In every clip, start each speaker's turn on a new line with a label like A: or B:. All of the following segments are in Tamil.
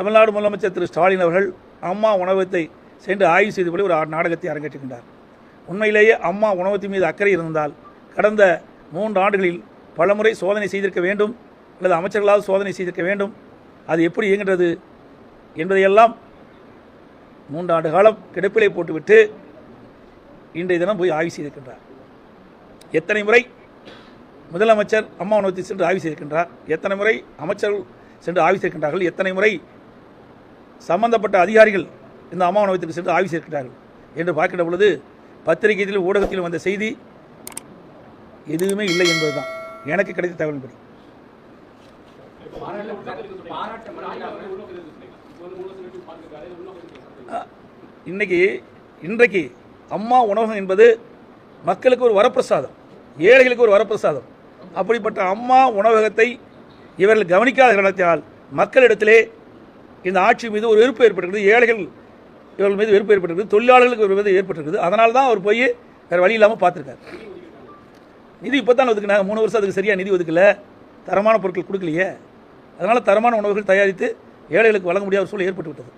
A: தமிழ்நாடு முதலமைச்சர் திரு ஸ்டாலின் அவர்கள் அம்மா உணவகத்தை சென்று ஆய்வு செய்தபடி ஒரு நாடகத்தை அரங்கேற்றுகின்றார். உண்மையிலேயே அம்மா உணவகத்தின் மீது அக்கறை இருந்தால் கடந்த மூன்று ஆண்டுகளில் பலமுறை சோதனை செய்திருக்க வேண்டும் அல்லது அமைச்சர்களாவது சோதனை செய்திருக்க வேண்டும். அது எப்படி இயங்குகிறது என்பதையெல்லாம் மூன்றாண்டு காலம் கிடப்பிலை போட்டுவிட்டு இன்றைய தினம் போய் ஆய்வு செய்திருக்கின்றார். எத்தனை முறை முதலமைச்சர் அம்மா உணவகத்தில் சென்று ஆய்வு செய்திருக்கின்றார்? எத்தனை முறை அமைச்சர்கள் சென்று ஆய்வு செய்திருக்கின்றார்கள்? எத்தனை முறை சம்பந்தப்பட்ட அதிகாரிகள் இந்த அம்மா உணவகத்திற்கு சென்று ஆய்வு செய்கிறார்கள் என்று பார்க்கிற பொழுது பத்திரிகையில் ஊடகத்திலும் வந்த செய்தி எதுவுமே இல்லை என்பதுதான். எனக்கு கிடைத்த தகவல்படி இன்னைக்கு இன்றைக்கு அம்மா உணவகம் என்பது மக்களுக்கு ஒரு வரப்பிரசாதம் ஏழைகளுக்கு ஒரு வரப்பிரசாதம். அப்படிப்பட்ட அம்மா உணவகத்தை இவர்கள் கவனிக்காத காரணத்தால் மக்களிடத்திலே இந்த ஆட்சி மீது ஒரு வெறுப்பு ஏற்பட்டிருக்குது. ஏழைகள் இவர்கள் மீது வெறுப்பு ஏற்பட்டிருக்குது. தொழிலாளர்களுக்கு ஒரு மீது ஏற்பட்டிருக்குது. அதனால தான் அவர் போய் வேறு வழி இல்லாமல் பார்த்துருக்காரு. நிதி இப்போ தான் ஒதுக்குனாங்க மூணு வருஷம் அதுக்கு சரியாக நிதி ஒதுக்கல. தரமான பொருட்கள் கொடுக்கலையே. அதனால் தரமான உணவுகள் தயாரித்து ஏழைகளுக்கு வழங்க முடியாத சூழல் ஏற்பட்டு விட்டது.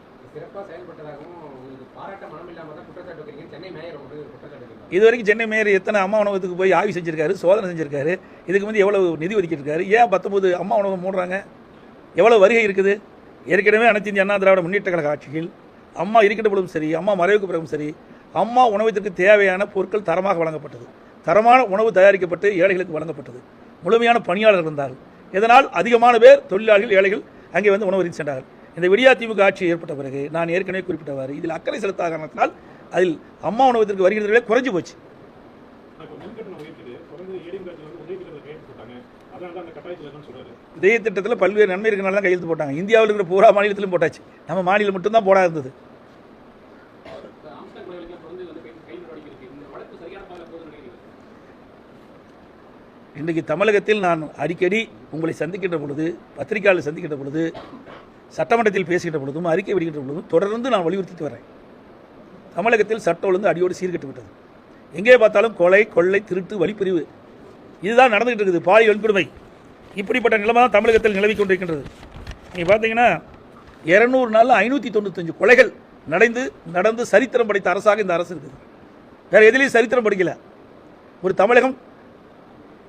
A: இது வரைக்கும் சென்னை மேயர் எத்தனை அம்மா உணவகத்துக்கு போய் ஆய்வு செஞ்சிருக்காரு சோதனை செஞ்சிருக்காரு. இதுக்கு வந்து எவ்வளவு நிதி ஒதுக்கியிருக்காரு? ஏன் பத்தொன்பது அம்மா உணவகம் மூடுறாங்க? எவ்வளவு வருகை இருக்குது? ஏற்கனவே அனைத்து இந்திய அண்ணா திராவிட முன்னேற்ற கழக ஆட்சியில் அம்மா இருக்கின்ற பொழுதும் சரி அம்மா மறைவுக்கு பிறகும் சரி அம்மா உணவகத்திற்கு தேவையான பொருட்கள் தரமாக வழங்கப்பட்டது. தரமான உணவு தயாரிக்கப்பட்டு ஏழைகளுக்கு வழங்கப்பட்டது. முழுமையான பணியாளர்கள் இருந்தார்கள். இதனால் அதிகமான பேர் தொழிலாளிகள் ஏழைகள் அங்கே வந்து உணவு அருந்தி சென்றார்கள். இந்த விடியா திமுக ஆட்சி ஏற்பட்ட பிறகு நான் ஏற்கனவே குறிப்பிட்டவாறு இதில் அக்கறை செலுத்தாத காரணத்தினால் அதில் அம்மா உணவத்திற்கு வருகின்றவர்களே குறைஞ்சு போச்சு
B: இப்போ மின்கட்டணம் உயர்த்துது தொடர்ந்து ஏடிஎம் காலத்தில் வந்து உதவி திட்டத்தில் கையெழுத்து போட்டாங்க அதனால தான் அந்த கட்டாயத்தில் இருக்குன்னு சொல்றாரு.
A: இதே திட்டத்தில் பல்வேறு நன்மை இருக்கனால தான் கையெழுத்து போட்டாங்க. இந்தியாவில் இருக்கிற பூரா மாநிலத்திலும் போட்டாச்சு. நம்ம மாநிலம் மட்டும்தான் போடா இருந்தது. இன்றைக்கு தமிழகத்தில் நான் அடிக்கடி உங்களை சந்திக்கின்ற பொழுது பத்திரிகையாளர் சந்திக்கின்ற பொழுது சட்டமன்றத்தில் பேசுகின்ற பொழுதும் அறிக்கை விடுகின்ற பொழுதும் தொடர்ந்து நான் வலியுறுத்திட்டு வரேன். தமிழகத்தில் சட்ட ஒழுங்கு அடியோடு சீர்கெட்டு விட்டது எங்கே பார்த்தாலும் கொலை கொள்ளை திருட்டு வழிப்பிரிவு இதுதான் நடந்துகிட்டு இருக்குது. பாலியல் வன்கொடுமை. இப்படிப்பட்ட நிலைமை தான் தமிழகத்தில் நிலவி கொண்டிருக்கின்றது. நீங்கள் பார்த்தீங்கன்னா இரநூறு நாளில் ஐநூற்றி தொண்ணூத்தஞ்சு கொலைகள் நடந்து நடந்து சரித்திரம் படைத்த அரசாக இந்த அரசு இருக்குது. வேறு எதிலையும் சரித்திரம் படிக்கல. ஒரு தமிழகம்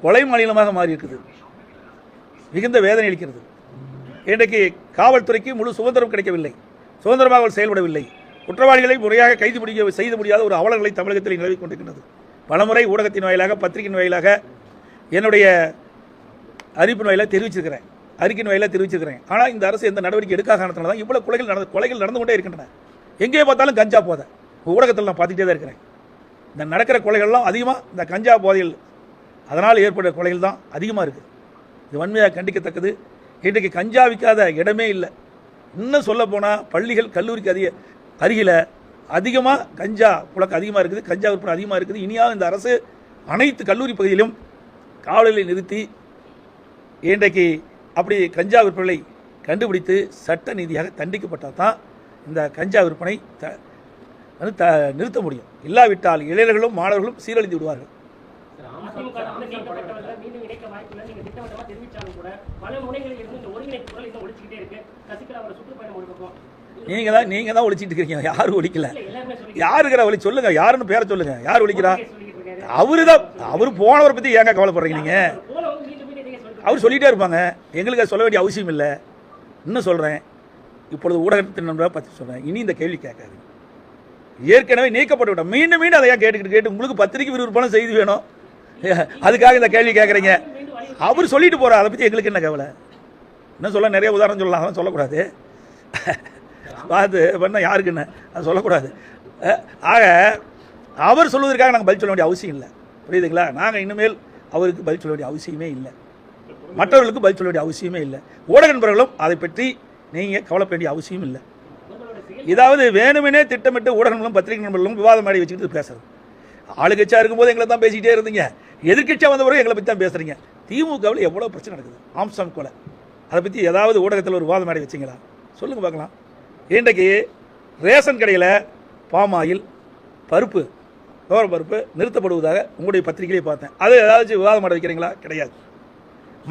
A: கொலை மாநிலமாக மாறி இருக்குது மிகுந்த வேதனை அளிக்கிறது. இன்றைக்கு காவல்துறைக்கு முழு சுதந்திரம் கிடைக்கவில்லை. சுதந்திரமாக அவள் செயல்படவில்லை. குற்றவாளிகளை முறையாக கைது முடிய செய்து முடியாத ஒரு அவலங்களை தமிழகத்தில் நிலவிக் கொண்டிருக்கின்றது. பலமுறை ஊடகத்தின் வாயிலாக பத்திரிகையின் வாயிலாக என்னுடைய அறிவிப்பின் வாயிலாக தெரிவிச்சிருக்கிறேன். அறிக்கையின் வாயிலாக தெரிவிச்சிருக்கிறேன். ஆனால் இந்த அரசு எந்த நடவடிக்கை எடுக்காத காரணத்தினால தான் இவ்வளோ கொலைகள் நடந்து கொலைகள் நடந்து கொண்டே இருக்கின்றன. எங்கேயே பார்த்தாலும் கஞ்சா போதை. ஊடகத்தில் நான் பார்த்துட்டே தான் இருக்கிறேன். இந்த நடக்கிற கொலைகள்லாம் அதிகமாக இந்த கஞ்சா போதையில் அதனால் ஏற்படுற கொலைகள் தான் அதிகமாக இருக்குது இது வன்மையாக கண்டிக்கத்தக்கது. இன்றைக்கு கஞ்சா விற்காத இடமே இல்லை. இன்னும் சொல்ல போனால் பள்ளிகள் கல்லூரிக்கு அதிக அருகில் அதிகமாக கஞ்சா புழக்கம் அதிகமாக இருக்குது. கஞ்சா விற்பனை அதிகமாக இருக்குது. இனியாவது இந்த அரசு அனைத்து கல்லூரி பகுதியிலும் காவலர்களை நிறுத்தி இன்றைக்கு அப்படி கஞ்சா விற்பனை கண்டுபிடித்து சட்ட நீதியாக தண்டிக்கப்பட்டால் தான் இந்த கஞ்சா விற்பனை த த நிறுத்த முடியும். இல்லாவிட்டால் இளைஞர்களும் மாணவர்களும் சீரழிந்து விடுவார்கள்.
C: நீங்க
A: நீங்கள் தான் நீங்கள் தான் ஒழிச்சிட்டு இருக்கீங்க. யாரும் ஒழிக்கல யாருக்கிற ஒளி சொல்லுங்க. யாருன்னு பேரை சொல்லுங்க. யார் ஒழிக்கிறா அவரு தான் அவர் போனவரை பற்றி ஏங்க கவலைப்படுறீங்க நீங்கள் அவர் சொல்லிட்டே இருப்பாங்க. எங்களுக்கு சொல்ல வேண்டிய அவசியம் இல்லை. இன்னும் சொல்கிறேன் இப்பொழுது ஊடகத்தின் நண்பராக பற்றி சொல்கிறேன் இனி இந்த கேள்வி கேட்காது ஏற்கனவே நீக்கப்பட்டு விட்டோம். மீண்டும் மீண்டும் அதை ஏன் கேட்டுக்கிட்டு கேட்டு உங்களுக்கு பத்திரிக்கை விறுவிறுப்பான செய்தி வேணும். அதுக்காக இந்த கேள்வி கேட்குறீங்க. அவர் சொல்லிட்டு போகிறார் அதை பற்றி எங்களுக்கு என்ன கவலை? இன்னும் சொல்ல நிறைய உதாரணம் சொல்லலாம். அதெல்லாம் சொல்லக்கூடாது. பார்த்து பண்ண யாருக்கு என்ன? அது சொல்லக்கூடாது. ஆக அவர் சொல்வதற்காக நாங்கள் பதில் சொல்ல வேண்டிய அவசியம் இல்லை. புரியுதுங்களா? நாங்கள் இனிமேல் அவருக்கு பதில் சொல்ல வேண்டிய அவசியமே இல்லை. மற்றவர்களுக்கு பதில் சொல்ல வேண்டிய அவசியமே இல்லை. ஊடக நண்பர்களும் அதை பற்றி நீங்கள் கவலைப்பட வேண்டிய அவசியம் இல்லை. இதாவது வேணுமெனே திட்டமிட்டு ஊடகங்களும் பத்திரிகை நண்பர்களும் விவாதம் ஆடி வச்சுக்கிட்டு பேசுறது. ஆளுங்கட்சியாக இருக்கும்போது எங்களை தான் பேசிக்கிட்டே இருந்தீங்க. எதிர்கட்சியாக வந்த பிறகு எங்களை பற்றி தான் பேசுகிறீங்க திமுகவில் எவ்வளோ பிரச்சனை நடக்குது? ஆம்சாம் கொலை. அதை பற்றி ஏதாவது ஊடகத்தில் ஒரு விவாதம் ஆடி வச்சிங்களா? சொல்லுங்கள் பார்க்கலாம். இன்றைக்கு ரேஷன் கடையில் பாமாயில் பருப்பு துவரம் பருப்பு நிறுத்தப்படுவதாக உங்களுடைய பத்திரிகையிலே பார்த்தேன். அது ஏதாச்சும் விவாதம் ஆட வைக்கிறீங்களா? கிடையாது.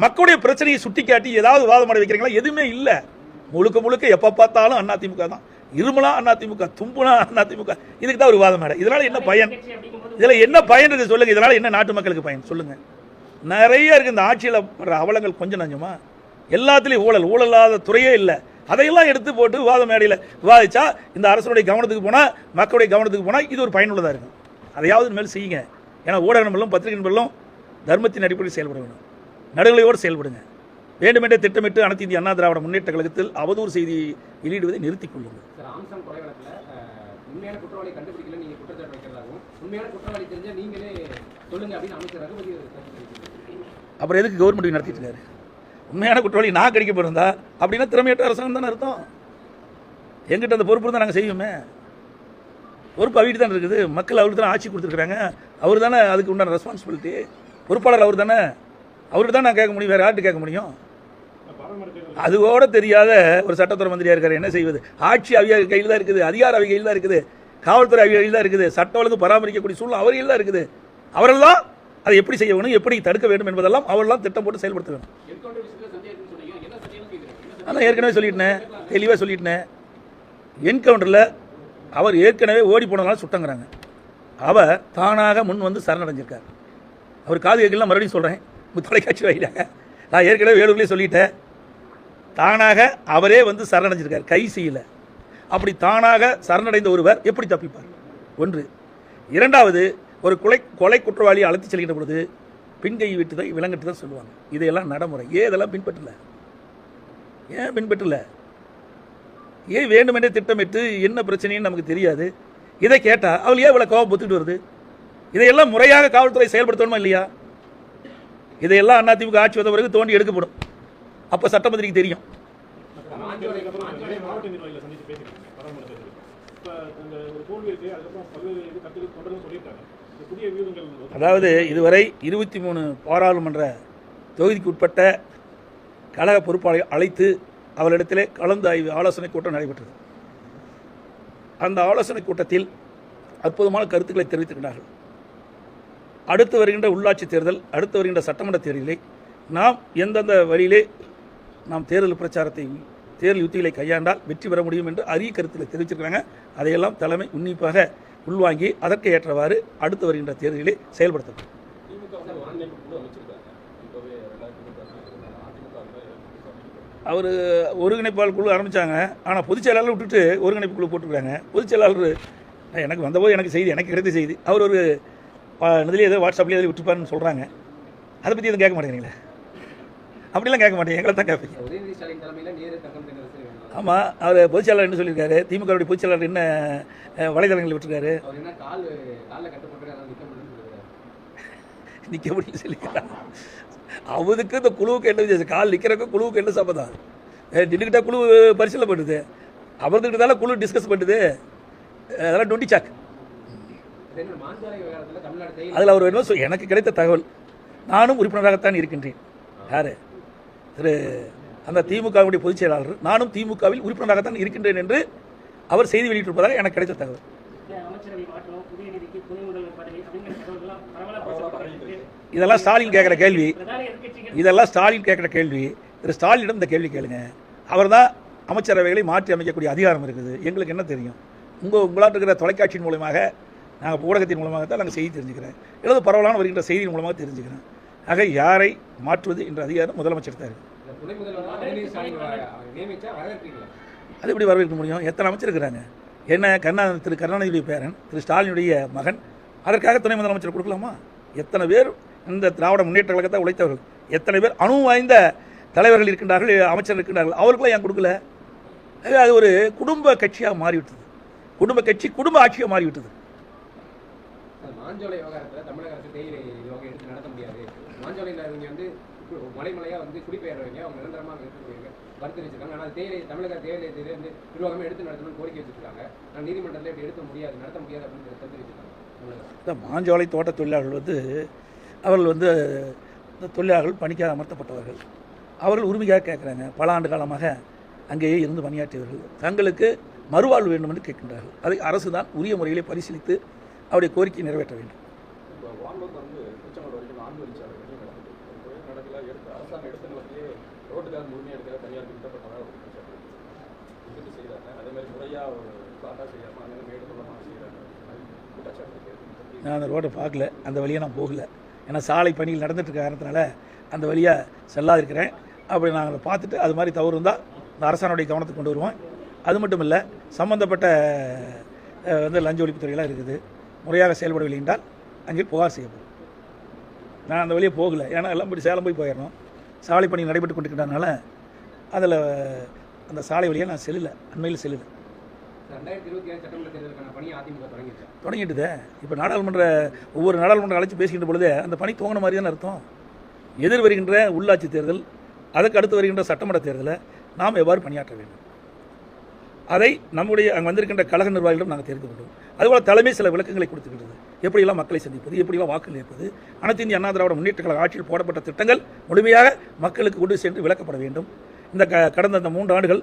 A: மக்களுடைய பிரச்சனையை சுட்டிக்காட்டி ஏதாவது விவாதம் ஆட வைக்கிறீங்களா? எதுவுமே இல்லை. முழுக்க முழுக்க எப்போ பார்த்தாலும் அதிமுக தான். இருமலா அதிமுக தும்புனா அதிமுக இதுக்கு தான் ஒரு வாதம் மேடம் இதனால் என்ன பயன்? இதில் என்ன பயன் இருக்கு சொல்லுங்கள் இதனால் என்ன நாட்டு மக்களுக்கு பயன்? சொல்லுங்கள் நிறைய இருக்கு. இந்த ஆட்சியில் வர்ற அவலங்கள் கொஞ்சம் நஞ்சமா? எல்லாத்துலேயும் ஊழல். ஊழலாத துறையே இல்லை. அதையெல்லாம் எடுத்து போட்டு விவாத மேடையில் விவாதிச்சா இந்த அரசனுடைய கவனத்துக்கு போனால் மக்களுடைய கவனத்துக்கு போனால் இது ஒரு பயனுள்ளதாக இருக்கும். அதையாவது மேல் செய்யுங்க. ஏன்னா ஊடக நம்பர்களும் பத்திரிகை நம்பர்களும் தர்மத்தின் அடிப்படையில் செயல்பட வேண்டும். நடுநிலையோடு செயல்படுங்க. வேண்டுமென்றே திட்டமிட்டு அனைத்து இந்திய அண்ணா திராவிட முன்னேற்ற கழகத்தில் அவதூறு செய்தி வெளியிடுவதை நிறுத்திக் கொள்ளுங்கள். அப்புறம் எதுக்கு கவர்மெண்ட் நடத்திட்டு இருக்காரு? உண்மையான குற்றவாளி நான் கிடைக்க போயிருந்தா அப்படின்னா திறமையற்ற அரசாங்கம் தானே அர்த்தம். எங்கிட்ட அந்த பொறுப்பு தான் நாங்கள் செய்வோமே. பொறுப்பு அவர்கிட்ட தான் இருக்குது? மக்கள் அவருக்கு தானே ஆட்சி கொடுத்துருக்காங்க அவர் தானே அதுக்கு உண்டான ரெஸ்பான்சிபிலிட்டி பொறுப்பாளர் அவர் தானே? அவர்கிட்ட தான் நான் கேட்க முடியும். வேறு யார்கிட்ட கேட்க முடியும்?
B: பாராளுமன்ற
A: அது கூட தெரியாத ஒரு சட்டத்துறை மந்திரியாக இருக்கார். என்ன செய்வது? ஆட்சி அவிய கையில் தான் இருக்குது. அதிகார அவை கையில் தான் இருக்குது. காவல்துறை அவிய கையில் தான் இருக்குது. சட்ட ஒழுங்கு பராமரிக்கக்கூடிய சூழ்நிலை அவர் கையில் தான் இருக்குது. அவரெல்லாம் அதை எப்படி செய்ய வேணும்? எப்படி தடுக்க வேண்டும் என்பதெல்லாம் அவரெல்லாம் திட்டம் போட்டு செயல்படுத்த வேணும் ஆனால் ஏற்கனவே சொல்லிட்டேன். தெளிவாக சொல்லிட்டேன். என்கவுண்டரில் அவர் ஏற்கனவே ஓடி போனதுனால சுட்டங்கிறாங்க. அவர் தானாக முன் வந்து சரணடைஞ்சிருக்கார். அவர் காது கேட்கலாம் மறுபடியும் சொல்கிறேன் தொலைக்காட்சி வாயிலாக நான் ஏற்கனவே வேலூர்லேயே சொல்லிட்டேன். தானாக அவரே வந்து சரணடைஞ்சிருக்கார். கை செய்யல அப்படி தானாக சரணடைந்த ஒருவர் எப்படி தப்பிப்பார்? ஒன்று. இரண்டாவது ஒரு கொலை கொலை குற்றவாளியை அழைத்து செல்கின்ற பொழுது பின்கை விட்டு தான் விலங்கிட்டு தான் சொல்லுவாங்க. இதையெல்லாம் நடைமுறை. ஏதெல்லாம் இதெல்லாம் பின்பற்றல? ஏன் பின்பற்றல? ஏன் வேண்டுமென்றே திட்டமிட்டு என்ன பிரச்சனைன்னு நமக்கு தெரியாது? இதை கேட்டால் அவள் ஏன் இவ்வளோ கோவம் பொத்துட்டு வருது? இதையெல்லாம் முறையாக காவல்துறை செயல்படுத்தணுமா இல்லையா? இதையெல்லாம் அதிமுக ஆட்சி வந்த பிறகு தோண்டி எடுக்கப்படும். அப்போ சட்டமந்திரிக்கு தெரியும். அதாவது இதுவரை இருபத்தி மூணு பாராளுமன்ற தொகுதிக்கு உட்பட்ட கழக பொறுப்பாளரை அழைத்து அவளிடத்திலே கலந்து ஆய்வு ஆலோசனை கூட்டம் நடைபெற்றது. அந்த ஆலோசனை கூட்டத்தில் அற்புதமான கருத்துக்களை தெரிவித்திருக்கிறார்கள். அடுத்து வருகின்ற உள்ளாட்சி தேர்தல் அடுத்து வருகின்ற சட்டமன்ற தேர்தலில் நாம் எந்தெந்த வழியிலே நாம் தேர்தல் பிரச்சாரத்தை தேர்தல் யுத்திகளை கையாண்டால் வெற்றி பெற முடியும் என்று அரிய கருத்தில் தெரிவிச்சிருக்கிறாங்க அதையெல்லாம் தலைமை உன்னிப்பாக உள்வாங்கி அதற்கு ஏற்றவாறு அடுத்து வருகின்ற தேர்தலிலே செயல்படுத்தப்படும். அவர் ஒருங்கிணைப்பாளர் குழு ஆரம்பித்தாங்க ஆனால் பொதுச் செயலாளர் விட்டுட்டு ஒருங்கிணைப்பு குழு போட்டிருக்காங்க. பொதுச் செயலாளர் எனக்கு வந்தபோது எனக்கு செய்தி எனக்கு கிடைத்த செய்தி. அவர் ஒரு இதுலேயே ஏதோ வாட்ஸ்அப்லேயே எதில் விட்டுப்பாருன்னு சொல்கிறாங்க அதை பற்றி எதுவும் கேட்க மாட்டேங்கிறீங்களே? அப்படிலாம் கேட்க மாட்டேங்க எங்களை தான் கேட்பீங்க. ஆமாம் அவர் பொதுச் செயலாளர் என்ன சொல்லியிருக்காரு? திமுகவுடைய பொதுச் செயலாளர் என்ன வலைதளங்களில் விட்டுருக்காரு?
D: நிற்க
A: முடியும் சொல்லிக்கிறார் அவருக்கு இந்த குழுவுக்கு என்ன வித்தியாசம் கால் நிற்கிறக்கு குழுவுக்கு என்ன சம்மதம் நின்றுக்கிட்டால் குழு பரிசீலனை பண்ணுது. அவர்கிட்ட தானே குழு டிஸ்கஸ் பண்ணுது. அதெல்லாம் டுவெண்ட்டி சாக். அதில் அவர் என்ன எனக்கு கிடைத்த தகவல் நானும் உறுப்பினராகத்தான் இருக்கின்றேன். யார்? திரு அந்த திமுகவுடைய பொதுச் செயலாளர் நானும் திமுகவில் உறுப்பினராகத்தான் இருக்கின்றேன் என்று அவர் செய்தி வெளியிட்டிருப்பதாக எனக்கு கிடைத்த தகவல் இதெல்லாம் ஸ்டாலின் கேட்குற கேள்வி. இதெல்லாம் ஸ்டாலின் கேட்குற கேள்வி. திரு ஸ்டாலினிடம் இந்த கேள்வி கேளுங்க. அவர் தான் அமைச்சரவைகளை மாற்றி அமைக்கக்கூடிய அதிகாரம் இருக்குது. எங்களுக்கு என்ன தெரியும்? உங்கள் உங்களால் இருக்கிற தொலைக்காட்சியின் மூலமாக நாங்கள் ஊடகத்தின் மூலமாக தான் நாங்கள் செய்தி தெரிஞ்சுக்கிறேன். அல்லது பரவலான வருகின்ற செய்தியின் மூலமாக தெரிஞ்சுக்கிறேன். ஆக யாரை மாற்றுவது என்ற அதிகாரம் முதலமைச்சர் தான் அது எப்படி வரவேற்க முடியும்? எத்தனை அமைச்சர் இருக்கிறாங்க? என்ன கருணா திரு கருணாநிதியுடைய பேரன் திரு ஸ்டாலினுடைய மகன் அதற்காக துணை முதலமைச்சர் கொடுக்கலாமா? எத்தனை பேர் இந்த திராவிட முன்னேற்ற கழகத்தை உழைத்தவர்கள். எத்தனை பேர் அணு வாய்ந்த தலைவர்கள் இருக்கின்றார்கள் அமைச்சர் இருக்கின்றார்கள். அவர்களுக்கெல்லாம் ஏன் கொடுக்கல? அது ஒரு குடும்ப கட்சியாக மாறிவிட்டது. குடும்ப கட்சி குடும்ப ஆட்சியாக மாறிவிட்டது.
D: மாஞ்சோலை விவகாரத்துல தமிழக அரசு தேயிலை நிர்வாகம் எடுத்து நடத்த முடியாது. மாஞ்சோலையில் இவங்க வந்து கு- மலைமலையா வந்து குடிபெயர்றவங்க அவங்க நிரந்தரமாக இருக்கக்கூடியவங்க வச்சிருக்காங்க ஆனால் தேயிலை தமிழக தேயிலை இது வந்து நிர்வாகமே எடுத்து நடத்தணும்னு கோரிக்கை வச்சிருக்காங்க. ஆனால் நீதிமன்றத்தில் இப்படி எடுக்க முடியாது நடத்த முடியாது அப்படின்னு கருத்து வச்சிருக்காங்க தமிழக அரசு.
A: இந்த மாஞ்சோலை தோட்ட தொழிலாளர்கள் வந்து அவர்கள் வந்து இந்த தொழிலாளர்கள் பணிக்காக அமர்த்தப்பட்டவர்கள். அவர்கள் உரிமைக்காக கேட்குறாங்க. பல ஆண்டு காலமாக அங்கேயே இருந்து பணியாற்றியவர்கள். தங்களுக்கு மறுவாழ்வு வேண்டும் என்று கேட்கின்றார்கள். அதை அரசு தான் உரிய முறையிலே பரிசீலித்து அவருடைய கோரிக்கையை நிறைவேற்ற வேண்டும். நான் அந்த ரோட்டை பார்க்கல. அந்த வழியாக நான் போகல. ஏன்னா சாலை பணிகள் நடந்துட்டு இருக்க காரணத்தினால அந்த வழியாக செல்லாதிருக்கிறேன். அப்படி நாங்கள் பார்த்துட்டு அது மாதிரி தவறு இருந்தால் இந்த அரசாணுடைய கவனத்துக்கு கொண்டு வருவோம். அது மட்டும் இல்லை சம்மந்தப்பட்ட வந்து லஞ்ச ஒழிப்புத்துறையெல்லாம் இருக்குது. முறையாக செயல்படவில்லை என்றால் அங்கே புகார் செய்யப்படும். நான் அந்த வழியே போகலை. ஏன்னா எல்லாம் போய் சேலம் போய் போயிடணும். சாலை பணி நடைபெற்று கொண்டிருக்கிறதுனால அதில் அந்த சாலை வழியாக நான் செல்லல. அண்மையில் செல்லலை. தொடங்கிட்டுதே? இப்போ நாடாளுமன்ற ஒவ்வொரு நாடாளுமன்ற அழைச்சி பேசுகின்ற பொழுதே அந்த பணி துவங்கின மாதிரி தானே அர்த்தம்? எதிர் வருகின்ற உள்ளாட்சி தேர்தல் அதுக்கு அடுத்து வருகின்ற சட்டமன்ற தேர்தலை நாம் எவ்வாறு பணியாற்ற வேண்டும்? அதை நம்முடைய அங்கே வந்திருக்கின்ற கழக நிர்வாகிகளிடம் நாங்கள் தெரிந்து கொண்டோம் அதுபோல் தலைமை சில விளக்கங்களை கொடுத்துக்கிட்டது எப்படியெல்லாம் மக்களை சந்திப்பது எப்படியெல்லாம் வாக்குகள் ஏற்பது அனைத்து இந்திய அண்ணா திராவிட முன்னேற்ற கழக ஆட்சியில் போடப்பட்ட திட்டங்கள் முழுமையாக மக்களுக்கு கொண்டு சென்று விளக்கப்பட வேண்டும். இந்த க கடந்த அந்த மூன்று ஆண்டுகள்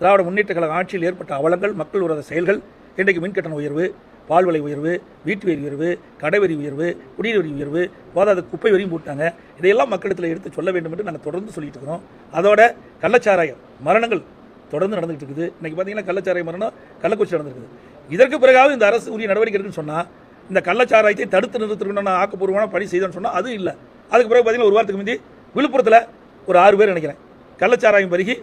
A: திராவிட முன்னேற்ற கழக ஆட்சியில் ஏற்பட்ட அவலங்கள் மக்கள் விரோத செயல்கள் இன்றைக்கு மின்கட்டண உயர்வு பால் விலை உயர்வு வீட்டு வரி உயர்வு கடை வரி உயர்வு குடிநீர் வரி உயர்வு போதாத குப்பை வரியும் போட்டாங்க. இதையெல்லாம் மக்களிடத்தில் எடுத்து சொல்ல வேண்டும் என்று நாங்கள் தொடர்ந்து சொல்லிட்டு இருக்கிறோம். அதோட கள்ளச்சாராயம் மரணங்கள் தொடர்ந்து நடந்துகிட்டு இருக்குது. இன்றைக்கி பார்த்தீங்கன்னா கள்ளச்சாராய மரணம் கள்ளக்குறிச்சி நடந்திருக்குது. இதற்கு பிறகாவது இந்த அரசு உரிய நடவடிக்கை இருக்குன்னு சொன்னால் இந்த கள்ளச்சாராயத்தை தடுத்து நிறுத்தணும்னு நான் ஆக்கப்பூர்வமான பணி செய்தேன்னு சொன்னால் அதுவும் இல்லை. அதுக்கு பிறகு பார்த்தீங்கன்னா ஒரு வாரத்துக்கு முந்தி விழுப்புரத்தில் ஒரு ஆறு பேர் நினைக்கிறேன். கள்ளச்சாராயம் பருகி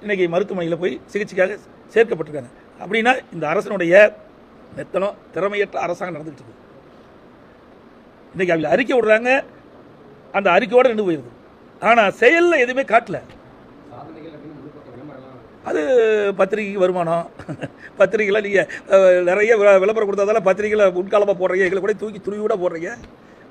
A: இன்றைக்கி மருத்துவமனையில் போய் சிகிச்சைக்காக சேர்க்கப்பட்டிருக்காங்க. அப்படின்னா இந்த அரசனுடைய மெத்தனம் திறமையற்ற அரசாங்கம் நடந்துகிட்டு இருக்குது. இன்றைக்கி அவங்க அறிக்கை விடுறாங்க. அந்த அறிக்கையோடு நின்று போயிருது. ஆனால் செயலில் எதுவுமே காட்டல. அது பத்திரிகைக்கு வருமானம். பத்திரிகையில் நீங்கள் நிறைய வி- விளம்பரம் கொடுத்ததால பத்திரிகையில் முன்காலமாக போடுறீங்க. எங்களை கூட தூக்கி துணியோட போடுறீங்க.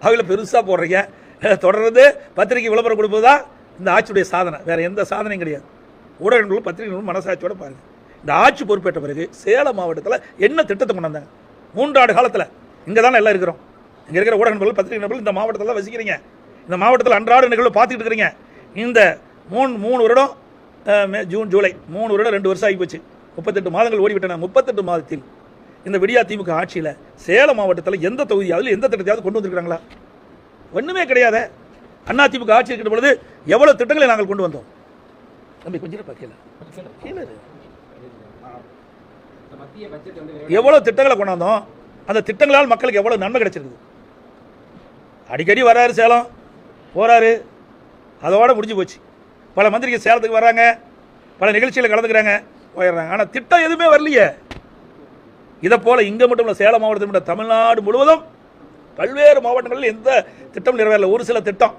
A: அவங்கள பெருசாக போடுறீங்க. தொடர்ந்து பத்திரிகை விளம்பரம் கொடுப்பது தான் இந்த ஆட்சியுடைய சாதனை. வேறு எந்த சாதனையும் கிடையாது. ஊடகங்களும் பத்திரிகைகளும் மனசாட்சியோட பாருங்க. இந்த ஆட்சி பொறுப்பேற்ற பிறகு சேலம் மாவட்டத்தில் என்ன திட்டத்தை கொண்டு வந்தாங்க? மூன்றாண்டு காலத்தில் இங்கே தானே எல்லாம் இருக்கிறோம். இங்கே இருக்கிற ஊடக நண்பர்கள் பத்திரிகை நபர்கள் இந்த மாவட்டத்தில் தான் வசிக்கிறீங்க. இந்த மாவட்டத்தில் அன்றாட நிகழ்வு பார்த்துக்கிட்டு இருக்கிறீங்க. இந்த மூணு மூணு வருடம் மே ஜூன் ஜூலை மூணு வருடம் ரெண்டு வருஷம் ஆகி போச்சு. முப்பத்தெட்டு மாதங்கள் ஓடிவிட்டன. முப்பத்தெட்டு மாதத்தில் இந்த விடியா திமுக ஆட்சியில் சேலம் மாவட்டத்தில் எந்த தொகுதியாவது எந்த திட்டத்தையாவது கொண்டு வந்திருக்கிறாங்களா? ஒன்றுமே கிடையாது. அண்ணா ஆட்சி இருக்கிற பொழுது எவ்வளோ திட்டங்களை நாங்கள் கொண்டு வந்தோம்? தம்பி கொஞ்சம் கீழே.
D: வந்து
A: எவ்வளோ திட்டங்களை கொண்டாந்தோம்? அந்த திட்டங்களால் மக்களுக்கு எவ்வளோ நன்மை கிடைச்சிருக்குது? அடிக்கடி வராரு சேலம். போறாரு. அதோட முடிஞ்சு போச்சு. பல மந்திரிகள் சேலத்துக்கு வராங்க பல நிகழ்ச்சியில் கலந்துக்கிறாங்க. போயிடுறாங்க. ஆனால் திட்டம் எதுவுமே வரலையே. இதை போல இங்கே மட்டும் இல்லை சேலம் மாவட்டத்தில் தமிழ்நாடு முழுவதும் பல்வேறு மாவட்டங்களில் எந்த திட்டம் நிறைவேறல. ஒரு சில திட்டம்.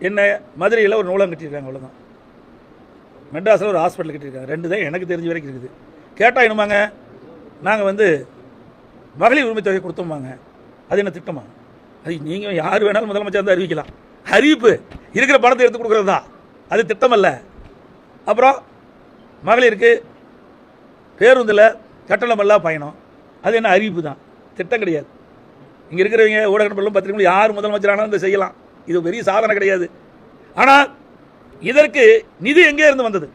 A: என்ன மதுரையில் ஒரு நூலகம் கட்டியிருக்காங்க அவ்வளோதான் மெட்ராஸில் ஒரு ஹாஸ்பிட்டல் கட்டியிருக்காங்க. ரெண்டு தான் எனக்கு தெரிஞ்ச வரைக்கும் இருக்குது. கேட்டால் என்னமாங்க? நாங்கள் வந்து மகளிர் உரிமை தொகை கொடுத்தோமாங்க. அது என்ன திட்டமா? அது நீங்கள் யார் வேணாலும் முதலமைச்சர் வந்து அறிவிக்கலாம். அறிவிப்பு. இருக்கிற பணத்தை எடுத்து கொடுக்குறது? தான் அது திட்டம் அப்புறம் மகளிருக்கு பேருந்தில் கட்டணமெல்லாம் பயணம். அது என்ன அறிவிப்பு தான் திட்டம் கிடையாது. இங்கே இருக்கிறவங்க ஊடக நண்பர்களும் பத்திரிகைகளும் யார் முதலமைச்சரானாலும் இதை செய்யலாம். இது பெரிய சாதனை கிடையாது. ஆனால் இதற்கு நிதி எங்கே இருந்து வந்தது?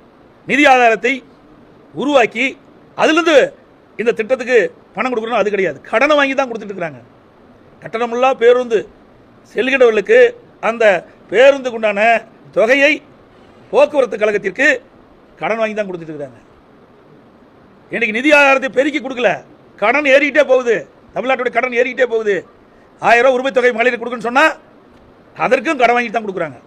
A: நிதி ஆதாரத்தை உருவாக்கி அதிலிருந்து இந்த திட்டத்துக்கு பணம் கொடுக்கணும் அது கிடையாது. கடனை வாங்கி தான் கொடுத்துட்டு இருக்கிறாங்க. கட்டணமில்லா பேருந்து செல்கிறவர்களுக்கு அந்த பேருந்துக்கு உண்டான தொகையை போக்குவரத்து கழகத்திற்கு கடன் வாங்கி தான் கொடுத்துட்டு இருக்கிறாங்க. இன்னைக்கு நிதி ஆதாரத்தை பெருக்கி கொடுக்கல. கடன் ஏறிக்கிட்டே போகுது. தமிழ்நாட்டுடைய கடன் ஏறிக்கிட்டே போகுது. ஆயிரம் ரூபாய் உரிமை தொகை மகளிர் கொடுக்குன்னு சொன்னால் அதற்கும் கடன் வாங்கி தான் கொடுக்குறாங்க.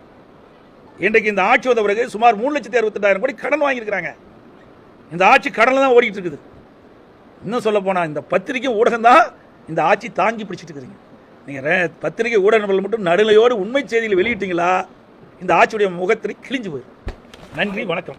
A: இன்றைக்கு இந்த ஆட்சி வந்த பிறகு சுமார் மூணு லட்சத்தி அறுபத்தெட்டாயிரம் கோடி கடன் வாங்கியிருக்கிறாங்க. இந்த ஆட்சி கடனில் தான் ஓடிக்கிட்டு இருக்குது. இன்னும் சொல்ல போனால் இந்த பத்திரிகை ஊடகம் தான் இந்த ஆட்சி தாங்கி பிடிச்சிட்டு இருக்கிறீங்க நீங்கள் பத்திரிகை ஊடகங்கள் மட்டும் நடுநிலையோடு உண்மை செய்திகளை வெளியிட்டீங்களா இந்த ஆட்சியுடைய முகத்திரை கிழிஞ்சு போயிடும். நன்றி வணக்கம்.